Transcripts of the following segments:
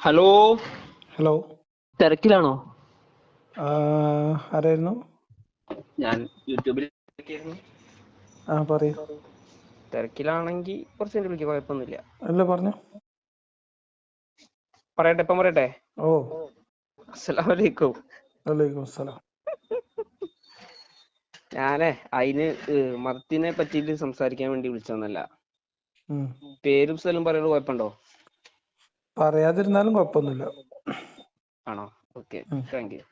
Hello? Hello. തിരക്കിലാണോ? ആരായിരുന്നു? ഞാൻ യൂട്യൂബിൽ ആ പറയൂ. തിരക്കിലാണെങ്കിൽ കുറച്ച് കഴിഞ്ഞ് വിളിക്കാം കുഴപ്പമൊന്നുമില്ല. അല്ല പറഞ്ഞു. പറയട്ടെ ഇപ്പം പറയട്ടെ. ഓ. അസ്സലാമു അലൈക്കും വലൈക്കും അസ്സലാം. ഞാനേ അതിന് മതത്തിനെ പറ്റിയിട്ട് സംസാരിക്കാൻ വേണ്ടി വിളിച്ചതൊന്നല്ല. പേരും സ്ഥലം പറയുന്നത് കുഴപ്പമുണ്ടോ? പറയാതിരുന്നാലും കുഴപ്പമൊന്നുമില്ല. ആണോ? ഓക്കെ. Thank you.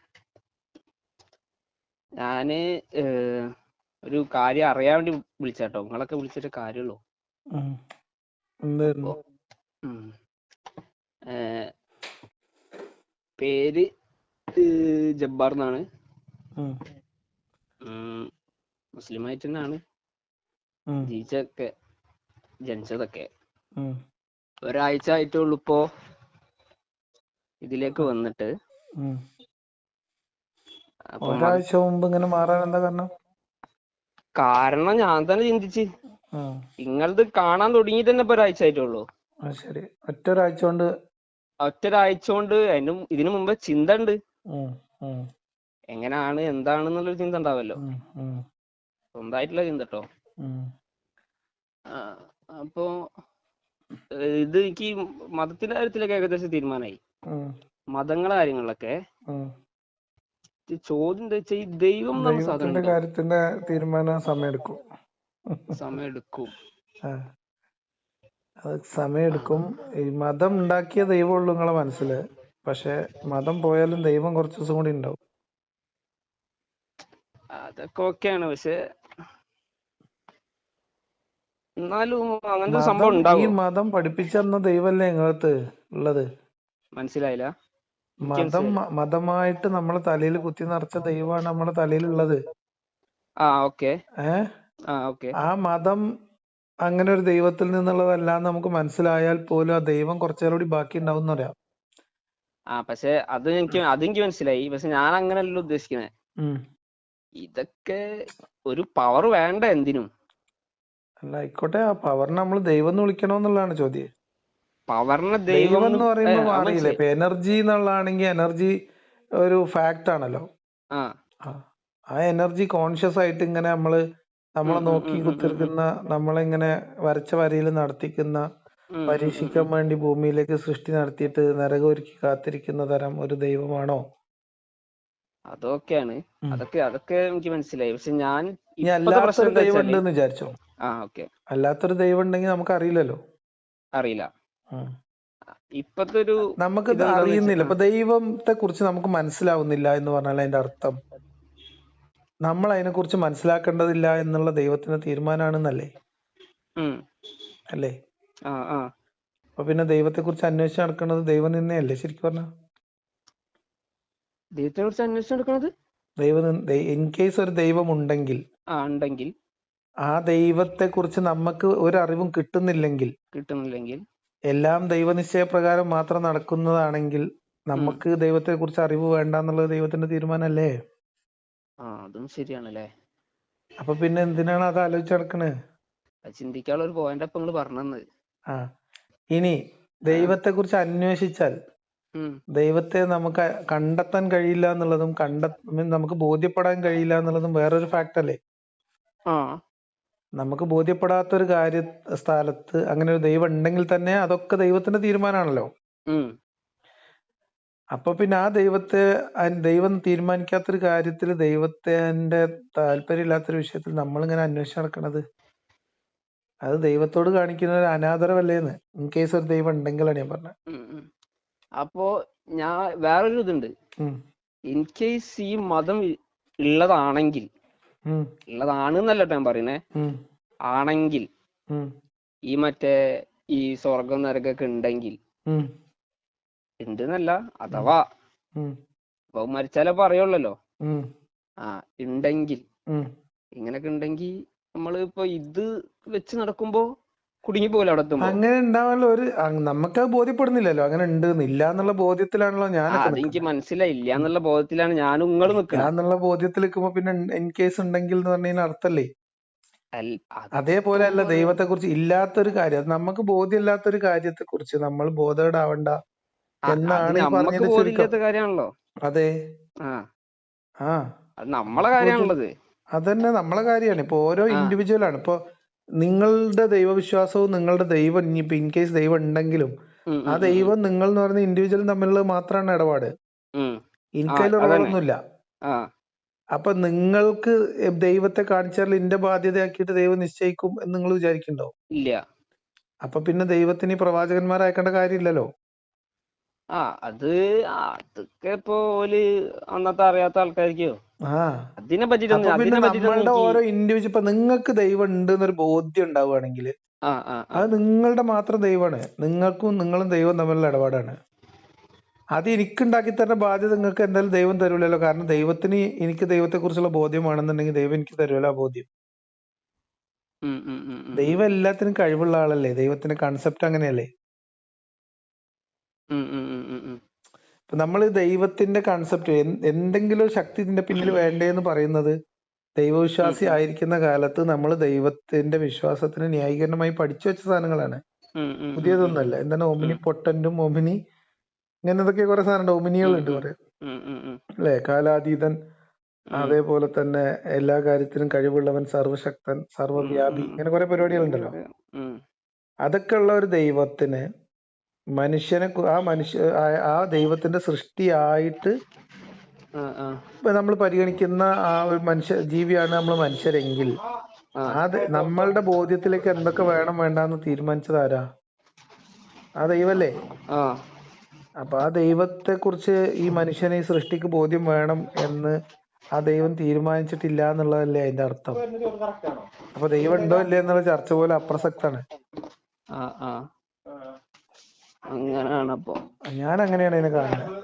ഞാൻ ഒരു കാര്യം അറിയാൻ വേണ്ടി വിളിച്ചാട്ടോ നിങ്ങളൊക്കെ വിളിച്ചിട്ട് കാര്യമുള്ളൂ. പേര് ജബ്ബാർ എന്നാണ്. മുസ്ലിമായിട്ട് തന്നെയാണ് ജീവിച്ചതൊക്കെ ജനിച്ചതൊക്കെ. ഒരാഴ്ച ആയിട്ടുള്ളൂ ഇപ്പോ ഇതിലേക്ക് വന്നിട്ട്. ഒരാഴ്ച മുമ്പ് ഇങ്ങനെ മാറാൻ എന്താ കാരണം? കാരണം ഞാൻ തന്നെ ചിന്തിച്ച്. നിങ്ങളത് കാണാൻ തുടങ്ങിയിട്ട് തന്നെ ഇപ്പൊ ഒരാഴ്ച ആയിട്ടുള്ളൂ. ശരി. ഒറ്റ ഒരാഴ്ച കൊണ്ട്? ഒറ്റ ഒരാഴ്ച കൊണ്ട് അതിന് ഇതിനു മുമ്പേ ചിന്ത ഉണ്ട്. എങ്ങനെയാണ് എന്താണെന്നുള്ളൊരു ചിന്ത ഉണ്ടാവല്ലോ. സ്വന്തമായിട്ടുള്ള ചിന്ത കേട്ടോ. അപ്പോ ഇത് എനിക്ക് മതത്തിന്റെ കാര്യത്തിലൊക്കെ ഏകദേശം തീരുമാനമായി മതങ്ങളുടെ മതങ്ങളെ കാര്യങ്ങളിലൊക്കെ ചോദ്യം എന്താ വെച്ചാൽ ഈ ദൈവം ദൈവത്തിന്റെ കാര്യത്തിന്റെ തീരുമാനം സമയമെടുക്കും സമയെടുക്കും. അത് സമയെടുക്കും. ഈ മതം ഉണ്ടാക്കിയ ദൈവമുള്ളൂ നിങ്ങളെ മനസ്സിൽ പക്ഷെ മതം പോയാലും ദൈവം കുറച്ച് ദിവസം കൂടി ഉണ്ടാവും. അതൊക്കെ ഓക്കെയാണ്. പക്ഷെ എന്നാലും അങ്ങനത്തെ സംഭവം മതം ഈ ഉണ്ടാവോ. മതം പഠിപ്പിച്ചെന്ന ദൈവല്ലേ നിങ്ങൾക്ക് ഉള്ളത്? മനസ്സിലായില്ല? മതം മതമായിട്ട് നമ്മളെ തലയിൽ കുത്തി നിറച്ച ദൈവമാണ് നമ്മളെ തലയിൽ ഉള്ളത് ആ ഓക്കെ. ഏ? ആ മതം അങ്ങനെ ഒരു ദൈവത്തിൽ നിന്നുള്ളതല്ലാന്ന് നമുക്ക് മനസ്സിലായാൽ പോലും ആ ദൈവം കുറച്ചേരം കൂടി ബാക്കി ഉണ്ടാവും എന്നറിയാം ആ പക്ഷെ അത് എനിക്ക് അതെനിക്ക് മനസ്സിലായി. പക്ഷെ ഞാൻ അങ്ങനെയല്ല ഉദ്ദേശിക്കുന്നത്. ഇതൊക്കെ ഒരു പവർ വേണ്ട എന്തിനും? ആയിക്കോട്ടെ. ആ പവറിനെ നമ്മൾ ദൈവം എന്ന് വിളിക്കണോന്നുള്ളതാണ് ചോദ്യം. പവറിനെ ദൈവം എന്ന് പറയുമ്പോൾ പറയുമ്പോ മാറിയില്ലേ? ഇപ്പൊ എനർജി എന്നുള്ളതാണെങ്കിൽ എനർജി ഒരു ഫാക്ട് ആണല്ലോ. ആ. എനർജി കോൺഷ്യസ് ആയിട്ട് ഇങ്ങനെ നമ്മൾ നമ്മളെ നോക്കി. കുത്തിരിക്കുന്ന നമ്മളിങ്ങനെ വരച്ച വരയിൽ നടത്തിക്കുന്ന പരീക്ഷിക്കാൻ വേണ്ടി ഭൂമിയിലേക്ക് സൃഷ്ടി നടത്തിയിട്ട് നരകം ഒരുക്കി കാത്തിരിക്കുന്ന തരം ഒരു ദൈവമാണോ? അതൊക്കെയാണ്. അതൊക്കെ അതൊക്കെ എനിക്ക് മനസ്സിലായി. പക്ഷെ ഞാൻ ഇനി ഇപ്പത്തെ പ്രശ്നം അല്ലാത്തൊരു ദൈവം വെച്ചാൽ ഉണ്ടെന്ന് വിചാരിച്ചോ? അല്ലാത്തൊരു ദൈവം ഉണ്ടെങ്കിൽ നമുക്ക് അറിയില്ലല്ലോ അറിയില്ല. ഇപ്പത്തെ ഒരു നമുക്ക് അറിയുന്നില്ല. ഇപ്പൊ ദൈവത്തെ കുറിച്ച് നമുക്ക് മനസ്സിലാവുന്നില്ല എന്ന് പറഞ്ഞാൽ അതിന്റെ അർത്ഥം. നമ്മൾ അതിനെ കുറിച്ച് മനസ്സിലാക്കേണ്ടതില്ല എന്നുള്ള ദൈവത്തിന്റെ തീരുമാനമാണെന്നല്ലേ? അല്ലേ? ആ ആ. അപ്പൊ പിന്നെ ദൈവത്തെ കുറിച്ച് അന്വേഷിച്ച് നടക്കുന്നത് ദൈവം നിന്നെയല്ലേ ശരിക്കും പറഞ്ഞ? ദൈവത്തെ കുറിച്ച് അന്വേഷണം നടക്കുന്നത് ദൈവം ഇൻ കേസ് ഒരു ദൈവം ഉണ്ടെങ്കിൽ ആ ഉണ്ടെങ്കിൽ ആ ദൈവത്തെ കുറിച്ച് നമുക്ക് ഒരു അറിവും കിട്ടുന്നില്ലെങ്കിൽ കിട്ടുന്നില്ലെങ്കിൽ എല്ലാം ദൈവനിശ്ചയപ്രകാരം മാത്രം നടക്കുന്നതാണെങ്കിൽ നമുക്ക് ദൈവത്തെ കുറിച്ച് അറിവ് വേണ്ട എന്നുള്ളത് ദൈവത്തിന്റെ തീരുമാനമല്ലേ? അതും ശരിയാണല്ലേ? അപ്പൊ പിന്നെ എന്തിനാണ് അത് ആലോചിച്ച് നടക്കണേ? ചിന്തിക്കാനുള്ള ഒരു പോയിന്റ് അപ്പൊ പറഞ്ഞത് ആ ഇനി ദൈവത്തെ കുറിച്ച് അന്വേഷിച്ചാൽ ദൈവത്തെ നമുക്ക് കണ്ടെത്താൻ കഴിയില്ല എന്നുള്ളതും കണ്ട നമുക്ക് ബോധ്യപ്പെടാൻ കഴിയില്ല എന്നുള്ളതും വേറൊരു ഫാക്ട് അല്ലേ? നമുക്ക് ബോധ്യപ്പെടാത്ത ഒരു കാര്യ സ്ഥലത്ത് അങ്ങനെ ഒരു ദൈവം ഉണ്ടെങ്കിൽ തന്നെ അതൊക്കെ ദൈവത്തിന്റെ തീരുമാനമാണല്ലോ അപ്പൊ പിന്നെ ആ ദൈവത്തെ ദൈവം തീരുമാനിക്കാത്തൊരു കാര്യത്തിൽ ദൈവത്തിന്റെ താല്പര്യമില്ലാത്തൊരു വിഷയത്തിൽ നമ്മൾ ഇങ്ങനെ അന്വേഷിച്ച് നടക്കണത് അത് ദൈവത്തോട് കാണിക്കുന്ന ഒരു അനാദരവല്ലേന്ന് ഇൻ കേസ് ഒരു ദൈവം ഉണ്ടെങ്കിലാണ് ഞാൻ പറഞ്ഞത്. അപ്പോ ഞാൻ വേറൊരു ഇതുണ്ട്. ഇൻ കേസ് ഈ മതം ഉള്ളതാണെങ്കിൽ. ഉള്ളതാണ് എന്നല്ല ഞാൻ പറയുന്നേ. ആണെങ്കിൽ ഈ മറ്റേ ഈ സ്വർഗം നരകൊക്കെ ഉണ്ടെങ്കിൽ ഉം. ഉണ്ട് എന്നല്ല അഥവാ മരിച്ചാലേ പറയുള്ളല്ലോ. ആ ഉണ്ടെങ്കിൽ. ഇങ്ങനൊക്കെ ഉണ്ടെങ്കിൽ നമ്മൾ ഇപ്പൊ ഇത് വെച്ച് നടക്കുമ്പോ കുടുങ്ങി പോകില്ല അവിടെ എത്തുമ്പോ? അങ്ങനെ ഉണ്ടാവാനുള്ള ഒരു നമുക്ക് ബോധ്യപ്പെടുന്നില്ലല്ലോ. അങ്ങനെ ഉണ്ട് ഇല്ല എന്നുള്ള ബോധ്യത്തിലാണല്ലോ ഞാൻ ഞാനൊക്കെ അത് എനിക്ക് നിൽക്കുന്നത് മനസ്സിലായില്ല എന്നുള്ള ബോധ്യത്തിലാണ് ഞാനും നിങ്ങളും നിൽക്കുന്നത് എന്നുള്ള ബോധ്യത്തിൽ നിൽക്കുമ്പോ പിന്നെ ഇൻ കേസ് ഉണ്ടെങ്കിൽ എന്ന് പറഞ്ഞതിന് അർത്ഥല്ലേ? അതേപോലെ അല്ല ദൈവത്തെ കുറിച്ച് ഇല്ലാത്തൊരു കാര്യം. അത് നമുക്ക് ബോധ്യമില്ലാത്തൊരു കാര്യത്തെ കുറിച്ച് നമ്മൾ ബോധേഡാവണ്ട ആ, എന്നാണ് ചുരുക്കം. കാര്യമാണല്ലോ. അതെ. ആ. നമ്മളെ കാര്യമാണുള്ളത്. അതന്നെ നമ്മളെ കാര്യമാണ്. ഇപ്പൊ ഓരോ ഇൻഡിവിജ്വൽ ആണ്. ഇപ്പൊ നിങ്ങളുടെ ദൈവവിശ്വാസവും നിങ്ങളുടെ ദൈവം ഇനിയിപ്പോ ഇൻ കേസ് ദൈവം ഉണ്ടെങ്കിലും ആ. ദൈവം നിങ്ങൾ എന്ന് പറയുന്ന ഇൻഡിവിജ്വൽ തമ്മിലുള്ള മാത്രമാണ് ഇടപാട്. ഇൻകൈലൊന്നുമില്ല എനിക്കതിൽ റോളൊന്നുമില്ല അപ്പൊ നിങ്ങൾക്ക് ദൈവത്തെ കാണിച്ചാൽ എന്റെ ബാധ്യതയാക്കിയിട്ട് ദൈവം നിശ്ചയിക്കും എന്ന് നിങ്ങൾ വിചാരിക്കുന്നുണ്ടോ? ഇല്ല. അപ്പൊ പിന്നെ ദൈവത്തിന് ഈ പ്രവാചകന്മാരെ അയക്കേണ്ട കാര്യമില്ലല്ലോ. ആ അത് അതൊക്കെ ഇപ്പൊ ഓൽ അന്നത്തെ അറിയാത്ത ആൾക്കാർക്കോ ആ. അതിനെ പറ്റിട്ടൊന്നും അതിനെ നമ്മളുടെ ഓരോ ഇൻഡിവിജ്വൽ ഇപ്പൊ നിങ്ങൾക്ക് ദൈവം ഉണ്ട് എന്നൊരു ബോധ്യം ഉണ്ടാവുകയാണെങ്കിൽ അത് നിങ്ങളുടെ മാത്രം ദൈവമാണ്. നിങ്ങൾക്കും നിങ്ങളും ദൈവം തമ്മിലുള്ള ഇടപാടാണ്. അത് എനിക്ക് ഉണ്ടാക്കി തരുന്ന ബാധ്യത നിങ്ങൾക്ക് എന്തായാലും ദൈവം തരൂലല്ലോ. കാരണം ദൈവത്തിന് എനിക്ക് ദൈവത്തെ കുറിച്ചുള്ള ബോധ്യമാണെന്നുണ്ടെങ്കിൽ ദൈവം എനിക്ക് തരുമല്ലോ ആ ബോധ്യം. ദൈവം എല്ലാത്തിനും കഴിവുള്ള ആളല്ലേ? ദൈവത്തിന്റെ കൺസെപ്റ്റ് അങ്ങനെയല്ലേ? നമ്മൾ ദൈവത്തിന്റെ കൺസെപ്റ്റ് എന്തെങ്കിലും ഒരു ശക്തി ഇതിന്റെ പിന്നിൽ വേണ്ടേന്ന് പറയുന്നത് ദൈവവിശ്വാസി ആയിരിക്കുന്ന കാലത്ത് നമ്മൾ ദൈവത്തിന്റെ വിശ്വാസത്തിന് ന്യായീകരണമായി പഠിച്ചു വെച്ച സാധനങ്ങളാണ്. പുതിയതൊന്നും അല്ല ഉം, ഉം. പുതിയതൊന്നല്ല എന്താണ് ഒമിനി ഉം, പൊട്ടന്റും ഒമിനി ഇങ്ങനെ എന്തൊക്കെ കുറെ. സാധനം ഓമിനികളുണ്ട് കുറെ. അല്ലെ? കാലാതീതൻ അതേപോലെ തന്നെ എല്ലാ കാര്യത്തിലും കഴിവുള്ളവൻ സർവശക്തൻ സർവവ്യാപി. ഇങ്ങനെ കുറെ പരിപാടികളുണ്ടല്ലോ. അതൊക്കെ ഉള്ള ഒരു ദൈവത്തിന് മനുഷ്യനെ ആ മനുഷ്യ ആ- ദൈവത്തിന്റെ സൃഷ്ടിയായിട്ട് നമ്മൾ പരിഗണിക്കുന്ന ആ ഒരു മനുഷ്യ ജീവിയാണ് നമ്മൾ മനുഷ്യരെങ്കിൽ. അത് നമ്മളുടെ ബോധ്യത്തിലേക്ക് എന്തൊക്കെ വേണം വേണ്ടാന്ന് തീരുമാനിച്ചത് ആരാ? ആ ദൈവല്ലേ? അപ്പൊ ആ ദൈവത്തെ കുറിച്ച് ഈ മനുഷ്യനെ ഈ സൃഷ്ടിക്ക് ബോധ്യം വേണം എന്ന് ആ ദൈവം തീരുമാനിച്ചിട്ടില്ല എന്നുള്ളതല്ലേ അതിന്റെ അർത്ഥം? അപ്പൊ ദൈവം ഉണ്ടോ ഇല്ലേ എന്നുള്ള ചർച്ച പോലെ അപ്രസക്താണ് അങ്ങനെയാണ് അപ്പൊ. ഞാൻ അങ്ങനെയാണ് കാണുന്നത്.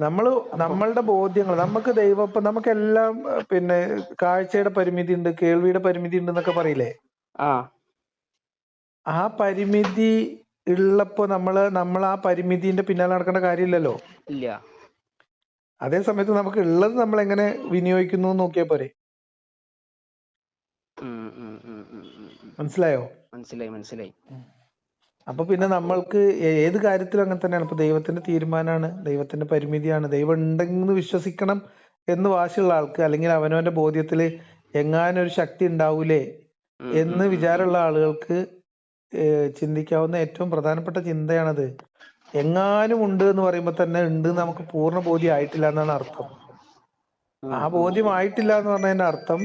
നമ്മൾ നമ്മളുടെ ബോധ്യങ്ങൾ നമുക്ക് ദൈവം ഇപ്പൊ നമുക്കെല്ലാം പിന്നെ കാഴ്ചയുടെ പരിമിതി ഉണ്ട് കേൾവിയുടെ പരിമിതി ഉണ്ട് എന്നൊക്കെ പറയില്ലേ? ആ. ആ പരിമിതി ഉള്ളപ്പോ നമ്മൾ നമ്മൾ ആ പരിമിതിന്റെ പിന്നാലെ നടക്കേണ്ട കാര്യമില്ലല്ലോ? ഇല്ല. അതേ സമയത്ത് നമുക്ക് ഉള്ളത് നമ്മൾ എങ്ങനെ വിനിയോഗിക്കുന്നു എന്ന് നോക്കിയാ പോരെ. മനസ്സിലായോ? മനസ്സിലായി മനസ്സിലായി. അപ്പൊ പിന്നെ നമ്മൾക്ക് ഏത് കാര്യത്തിലും അങ്ങനെ തന്നെയാണ്. ഇപ്പൊ ദൈവത്തിന്റെ തീരുമാനമാണ് ദൈവത്തിന്റെ പരിമിതിയാണ്. ദൈവം ഉണ്ടെന്ന് വിശ്വസിക്കണം എന്ന് വാശിയുള്ള ആൾക്ക് അല്ലെങ്കിൽ അവനവന്റെ ബോധ്യത്തിൽ എങ്ങാനും ഒരു ശക്തി ഉണ്ടാവൂലേ എന്ന് വിചാരമുള്ള ആളുകൾക്ക് ചിന്തിക്കാവുന്ന ഏറ്റവും പ്രധാനപ്പെട്ട ചിന്തയാണത്. എങ്ങാനും ഉണ്ട് എന്ന് പറയുമ്പോൾ തന്നെ ഉണ്ട് നമുക്ക് പൂർണ ബോധ്യം ആയിട്ടില്ല എന്നാണ് അർത്ഥം. ആ ബോധ്യം ആയിട്ടില്ല എന്ന് പറഞ്ഞതിന്റെ അർത്ഥം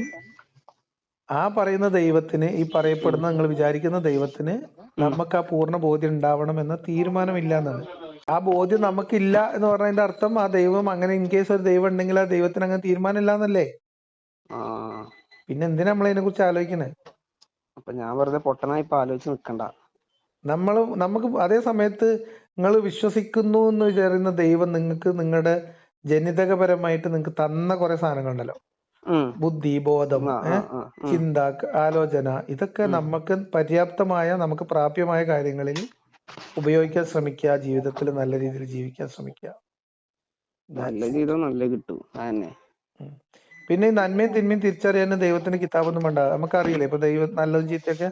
ആ പറയുന്ന ദൈവത്തിന് ഈ പറയപ്പെടുന്ന നിങ്ങൾ വിചാരിക്കുന്ന ദൈവത്തിന് നമുക്ക് ആ പൂർണ ബോധ്യം ഉണ്ടാവണം എന്ന തീരുമാനമില്ല എന്നാണ് ആ ബോധ്യം നമുക്കില്ല എന്ന് പറഞ്ഞതിന്റെ അർത്ഥം ആ ദൈവം അങ്ങനെ ഇൻ കേസ് ഒരു ദൈവം ഉണ്ടെങ്കിൽ ആ ദൈവത്തിന് അങ്ങനെ തീരുമാനമില്ല എന്നല്ലേ പിന്നെ എന്തിനാ നമ്മൾ അതിനെ കുറിച്ച് ആലോചിക്കണേ? അപ്പൊ ഞാൻ വെറുതെ പൊട്ടനായി ഇപ്പൊ ആലോചിച്ച് നിക്കണ്ട. നമ്മൾ നമുക്ക് അതേ സമയത്ത് നിങ്ങൾ വിശ്വസിക്കുന്നു എന്ന് വിചാരിക്കുന്ന ദൈവം നിങ്ങൾക്ക് നിങ്ങളുടെ ജനിതകപരമായിട്ട് നിങ്ങൾക്ക് തന്ന കുറെ സാധനങ്ങളുണ്ടല്ലോ. ബുദ്ധി ബോധം. ചിന്ത ആലോചന ഇതൊക്കെ നമുക്ക് പര്യാപ്തമായ നമുക്ക് പ്രാപ്യമായ കാര്യങ്ങളിൽ ഉപയോഗിക്കാൻ ശ്രമിക്കുക ജീവിതത്തിൽ നല്ല രീതിയിൽ ജീവിക്കാൻ ശ്രമിക്കുക. നല്ല ജീവിതം നല്ല കിട്ടും അതന്നെ. പിന്നെ ഈ നന്മയും തിന്മയും തിരിച്ചറിയാൻ ദൈവത്തിന്റെ കിതാബൊന്നും വേണ്ട. നമുക്കറിയില്ലേ ഇപ്പൊ ദൈവം നല്ലതും ചീത്തയൊക്കെ?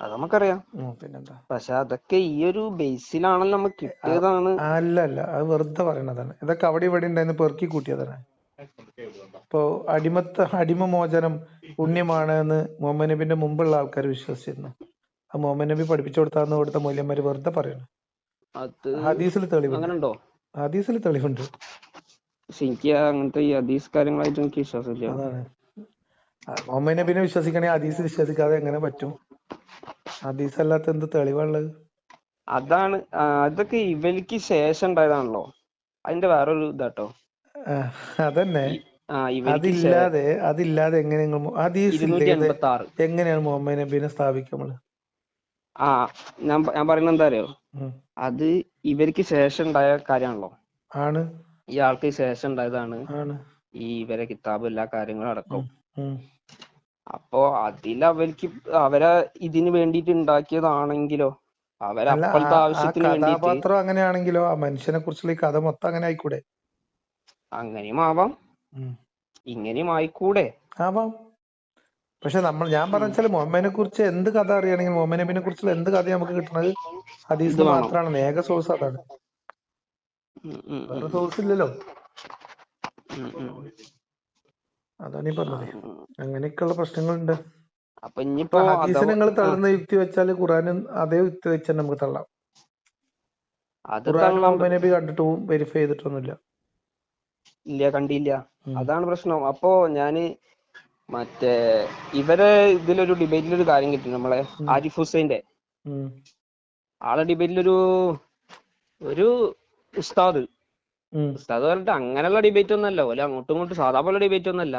അത് നമുക്കറിയാം. പിന്നെന്താ? പക്ഷെ അതൊക്കെ ഈ ഒരു ബേസിലാണല്ലോ നമുക്ക് കിട്ടിയതാണ്. അല്ല അല്ല അത് വെറുതെ പറയണതാണ് ഇതൊക്കെ അവിടെ ഇവിടെ ഉണ്ടായിരുന്നു പെറുക്കി കൂട്ടിയതാണ്. ഇപ്പോ അടിമത്ത അടിമ മോചനം പുണ്യമാണ് എന്ന് മുഹമ്മദ് നബിന്റെ മുമ്പുള്ള ആൾക്കാർ വിശ്വസിച്ചിരുന്നു. ആ മുഹമ്മദ് നബി പഠിപ്പിച്ചു കൊടുത്താന്ന് കൊടുത്ത മൂല്യന്മാര് വെറുതെ പറയുന്നു അത് ഹദീസിൽ തെളിവുണ്ട്. ഹദീസിൽ തെളിവുണ്ട്. എനിക്ക് അങ്ങനത്തെ ഈ ഹദീസ് കാര്യങ്ങളായിട്ട് എനിക്ക് വിശ്വാസമില്ല. അതാണ്. മുഹമ്മദ് നബിനെ വിശ്വസിക്കണേ ഹദീസ് വിശ്വസിക്കാതെ എങ്ങനെ പറ്റും? ഹദീസ് അല്ലാത്ത എന്ത് തെളിവുള്ളത് അതാണ് അതൊക്കെ ഇവർക്ക് ശേഷം ഉണ്ടായതാണല്ലോ. അതിന്റെ വേറൊരു ഇതാട്ടോ. അതന്നെ. അതില്ലാതെ അതില്ലാതെ എങ്ങനെ എങ്ങനെയാണ് മുഹമ്മദ് നബീനെ സ്ഥാപിക്കുക നമ്മൾ? ആ ഞാൻ ഞാൻ പറയുന്നത് എന്താ അറിയോ. അത് ഇവർക്ക് ശേഷം ഉണ്ടായ കാര്യമാണല്ലോ. ആണ്. ഈ ആൾക്ക് ശേഷം ഉണ്ടായതാണ് ആണ്. ഈ ഇവരെ കിതാബ് എല്ലാ കാര്യങ്ങളും അടക്കം. അപ്പോ അതിൽ അവർക്ക് അവരെ ഇതിന് വേണ്ടിട്ട് ഉണ്ടാക്കിയതാണെങ്കിലോ അവരപ്പോഴത്തെ ആവശ്യത്തിന് വേണ്ടിയിട്ട് കഥാപാത്രം അങ്ങനെയാണെങ്കിലോ ആ മനുഷ്യനെ കുറിച്ചുള്ള ഈ കഥ മൊത്തം അങ്ങനെ ആയിക്കൂടെ? അങ്ങനെയും ആവാം. ഇങ്ങനെയും ആയിക്കൂടെ ആവാം. പക്ഷെ നമ്മൾ ഞാൻ പറഞ്ഞാൽ മൊഹമ്മനെ മുഹമ്മദിനെ കുറിച്ച് എന്ത് കഥ അറിയണമെങ്കിൽ മുഹമ്മദ് നബിനെ കുറിച്ചുള്ള എന്ത് കഥ നമുക്ക് കിട്ടുന്നത് ഹദീസ് മാത്രമാണ് ഏക സോഴ്സ് അതാണ്. വേറെ സോഴ്സ് ഇല്ലല്ലോ. അതാണ് ഈ പറഞ്ഞത്. അങ്ങനെയൊക്കെയുള്ള പ്രശ്നങ്ങളുണ്ട്. ഹദീസിനെ നിങ്ങൾ തള്ളുന്ന യുക്തി വെച്ചാൽ ഖുറാനും അതേ യുക്തി വെച്ചാൽ നമുക്ക് തള്ളാം. ഖുറാൻ മുഹമ്മദ് നബി കണ്ടിട്ടും വെരിഫൈ ചെയ്തിട്ടൊന്നുമില്ല. ഇല്ല കണ്ടില്ല. അതാണ് പ്രശ്നം. അപ്പോ ഞാൻ മറ്റേ ഇവരെ ഇതിലൊരു ഡിബേറ്റിൽ ഒരു കാര്യം കിട്ടി. നമ്മളെ. ആരിഫ് ഹുസൈന്റെ. ആളെ ഡിബേറ്റിലൊരു ഒരു ഉസ്താദ്. ഉസ്താദ് പറഞ്ഞിട്ട് അങ്ങനെയുള്ള ഡിബേറ്റ് ഒന്നല്ല ഓല അങ്ങോട്ടും ഇങ്ങോട്ടും സാധാ പോലെ ഡിബേറ്റ് ഒന്നല്ല.